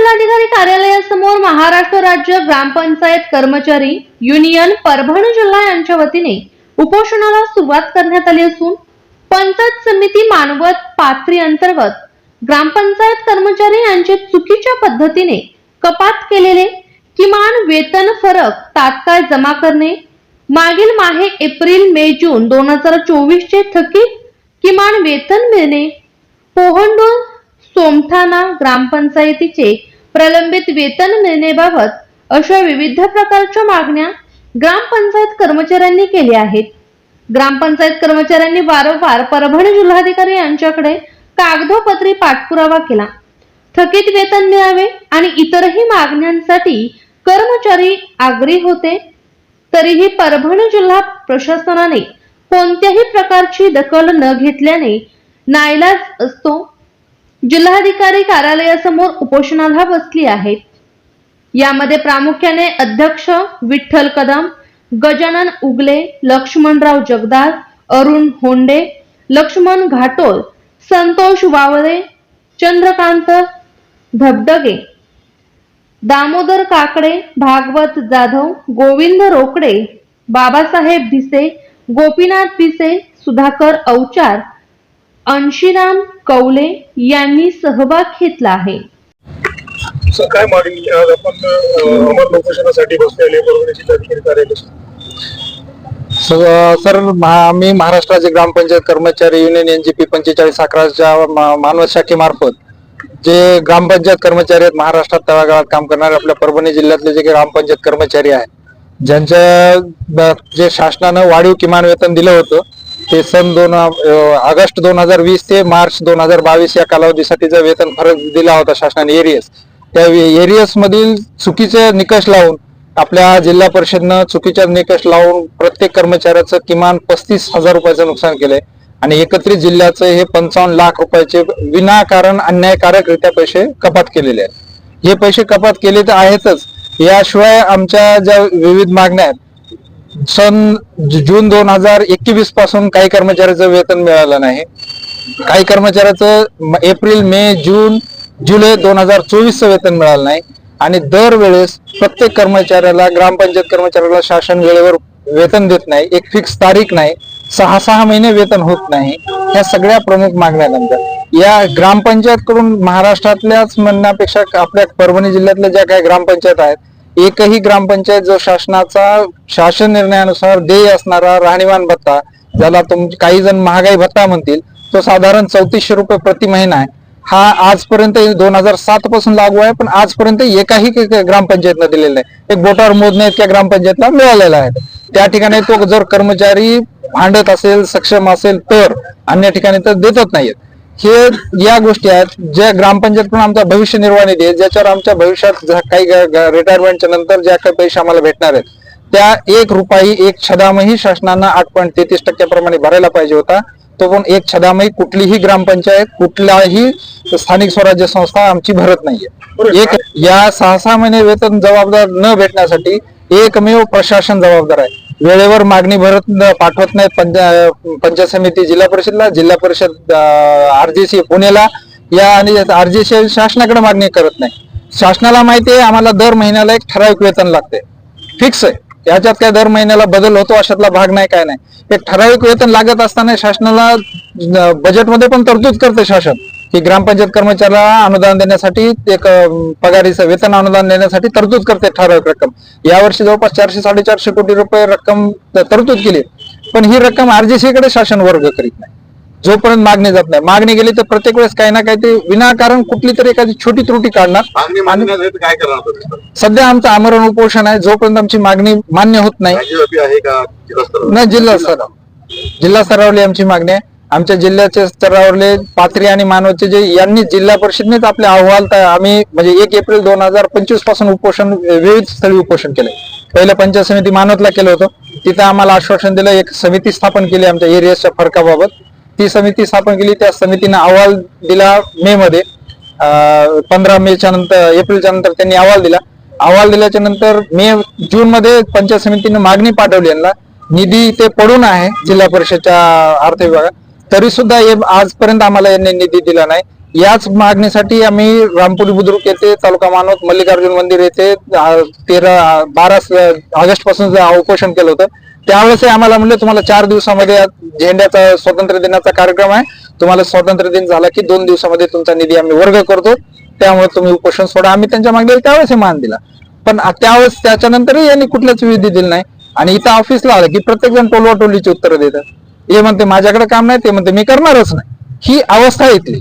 जिल्हाधिकारी कार्यालयासमोर महाराष्ट्र राज्य ग्रामपंचायत कर्मचारी युनियन परभणी जिल्हा यांच्या वतीने उपोषणाला सुरुवात करण्यात आली असून पंचायत समिती मानवत पाथरी अंतर्गत ग्रामपंचायत कर्मचारी यांचे चुकीच्या पद्धतीने कपात केलेले किमान वेतन फरक तात्काळ जमा करणे मागील माहे एप्रिल मे जून दोन हजार चोवीस चे थकीत किमान वेतन मिळणे पोहंडो सोमठाणा ग्रामपंचायतीचे प्रलंबित वेतन मिळण्याबाबत अशा विविध प्रकारच्या मागण्या ग्रामपंचायत कर्मचाऱ्यांनी केल्या आहेत. ग्रामपंचायत कर्मचाऱ्यांनी वारंवार परभणी जिल्हाधिकारी यांच्याकडे कागदोपत्री पाठपुरावा केला. थकीत वेतन मिळावे आणि इतरही मागण्यांसाठी कर्मचारी आग्रही होते. तरीही परभणी जिल्हा प्रशासनाने कोणत्याही प्रकारची दखल न घेतल्याने नाईलाज असतो. जिल्हाधिकारी कार्यालयासमोर उपोषणाला बसली आहेत यामध्ये प्रामुख्याने अध्यक्ष विठ्ठल कदम गजानन उगले लक्ष्मणराव जगदार अरुण होंडे लक्ष्मण घाटोल संतोष वावरे चंद्रकांत धबधगे दामोदर काकडे भागवत जाधव गोविंद रोकडे बाबासाहेब भिसे गोपीनाथ भिसे सुधाकर औचार अंशीराम कौले यांनी सहभाग घेतला आहे. सर काय मागणी आज आपण अमर लोकेशनासाठी बसलेले परभणी जिल्हाधिकारी कार्यालय. स- सर महा- आम्ही महाराष्ट्राचे ग्रामपंचायत कर्मचारी युनियन एनजीपी पंचेचाळीस अकराच्या मा- मानवत शाखेमार्फत जे ग्रामपंचायत कर्मचारी आहेत महाराष्ट्रात तळागाळात काम करणारे आपल्या परभणी जिल्ह्यातले जे ग्रामपंचायत कर्मचारी आहेत ज्यांच्या जे शासनानं वाढीव किमान वेतन दिलं होतं ते सन दोन ऑगस्ट दोन हजार वीस ते मार्च दोन हजार बावीस या कालावधीसाठीचं वेतन फरक दिला होता शासनाने एरियस त्या एरियस मधील चुकीचे निकष लावून आपल्या जिल्हा परिषदनं चुकीच्या निकष लावून प्रत्येक कर्मचाऱ्याचं किमान पस्तीस हजार रुपयाचं नुकसान केलंय. आणि एकत्रित जिल्ह्याचं हे पंचावन्न लाख रुपयाचे विनाकारण अन्यायकारकरित्या पैसे कपात केलेले आहेत. हे पैसे कपात केले तर आहेतच. याशिवाय आमच्या ज्या विविध मागण्या आहेत सन जून दोन हजार एकवीसपासून काही कर्मचाऱ्याचं वेतन मिळालं नाही. काही कर्मचाऱ्याचं म- एप्रिल मे जून जुलै दोन हजार चोवीसचं वेतन मिळालं नाही. आणि दरवेळेस प्रत्येक कर्मचाऱ्याला ग्रामपंचायत कर्मचाऱ्याला शासन वेळेवर वेतन देत नाही. एक फिक्स तारीख नाही. सहा सहा महिने वेतन होत नाही. ह्या सगळ्या प्रमुख मागण्या या ग्रामपंचायत कडून महाराष्ट्रातल्याच म्हणण्यापेक्षा आपल्या परभणी जिल्ह्यातल्या ज्या काही ग्रामपंचायत आहेत एकही ग्रामपंचायत जो शासनाचा शासन निर्णयानुसार देय असणारा राहणीमान भत्ता ज्याला तुम काही जण महागाई भत्ता म्हणतील तो साधारण चौतीसशे रुपये प्रति महिना आहे. हा आजपर्यंत दोन हजार सात पासून लागू आहे पण आजपर्यंत एकाही ग्रामपंचायतनं दिलेला नाही. एक बोटावर मोजण्या इतक्या ग्रामपंचायतला मिळालेला आहे. त्या ठिकाणी तो जर कर्मचारी भांडत असेल सक्षम असेल तर अन्य ठिकाणी तर देतच नाहीयेत. हे या गोष्टी आहेत ज्या ग्रामपंचायत पण आमचा भविष्य निर्वाह निधी आहे ज्याच्यावर आमच्या भविष्यात काही रिटायरमेंटच्या नंतर ज्या काही पैसे आम्हाला भेटणार आहेत त्या एक रुपयाही एक छदामही शासनानं आठ पॉईंट तेहतीस टक्क्याप्रमाणे भरायला पाहिजे होता. तो पण एक छदामही कुठलीही ग्रामपंचायत कुठलाही स्थानिक स्वराज्य संस्था आमची भरत नाहीये. एक या सहा सहा महिने वेतन जबाबदार न भेटण्यासाठी एकमेव प्रशासन जबाबदार आहे. वेळेवर मागणी भरत पाठवत नाहीत पंच पंचायत समिती जिल्हा परिषदला जिल्हा परिषद आरजीसी पुणेला या आणि आरजीसी शासनाकडे मागणी करत नाही. शासनाला माहिती आहे आम्हाला दर महिन्याला एक ठराविक वेतन लागते. फिक्स आहे. याच्यात काय दर महिन्याला बदल होतो अशातला भाग नाही काय नाही. एक ठराविक वेतन लागत असताना शासनाला बजेटमध्ये पण तरतूद करते शासन. की ग्रामपंचायत कर्मचाऱ्याला अनुदान देण्यासाठी एक पगारीचं वेतन अनुदान देण्यासाठी तरतूद करते ठराविक रक्कम. यावर्षी जवळपास चारशे साडेचारशे कोटी रुपये रक्कम तरतूद केली. पण ही रक्कम आरजीसी कडे शासन वर्ग करीत नाही. जोपर्यंत मागणी जात नाही. मागणी गेली तर प्रत्येक वेळेस काही ना काही ते विनाकारण कुठली तरी एखादी छोटी त्रुटी काढणार? सध्या आमचं आमरण उपोषण आहे. जोपर्यंत आमची मागणी मान्य होत? नाही जिल्हा स्तरावर. जिल्हा स्तरावरली आमची मागणी आहे. आमच्या जिल्ह्याच्या स्तरावरले पात्री आणि मानवचे जे यांनी जिल्हा परिषदनेच आपले अहवाल आम्ही म्हणजे एक एप्रिल दोन हजार पंचवीसपासून उपोषण विविध स्थळी उपोषण केले. पहिलं पंचायत समिती मानवतला केलं होतं. तिथं आम्हाला आश्वासन दिलं एक समिती स्थापन केली आमच्या एरियाच्या फरकाबाबत. ती समिती स्थापन केली त्या समितीनं अहवाल दिला मे मध्ये. पंधरा मेच्या नंतर एप्रिलच्या नंतर त्यांनी अहवाल दिला. अहवाल दिल्याच्या नंतर मे जून मध्ये पंचायत समितीनं मागणी पाठवली यांना. निधी ते पडून आहे जिल्हा परिषदच्या अर्थ विभागात. तरी सुद्धा हे आजपर्यंत आम्हाला यांनी निधी दिला नाही. याच मागणीसाठी आम्ही रामपुरी बुद्रुक येथे तालुका मानवत मल्लिकार्जुन मंदिर येथे तेरा बारा ऑगस्टपासून उपोषण केलं होतं त्यावेळेस आम्हाला म्हणलं तुम्हाला चार दिवसामध्ये झेंड्याचा स्वातंत्र्य दिनाचा कार्यक्रम आहे. तुम्हाला स्वातंत्र्य दिन झाला की दोन दिवसामध्ये तुमचा निधी आम्ही वर्ग करतो. त्यामुळे तुम्ही उपोषण सोडा. आम्ही त्यांच्या मागणी त्यावेळेस मान दिला. पण त्यावेळेस त्याच्यानंतरही यांनी कुठल्याच विधी दिली नाही. आणि इथं ऑफिसला आलं की प्रत्येक जण टोलवाटोलीची उत्तरं देतात. हे म्हणते माझ्याकडे काम नाही. ते म्हणते मी करणारच नाही. ही अवस्था इथली.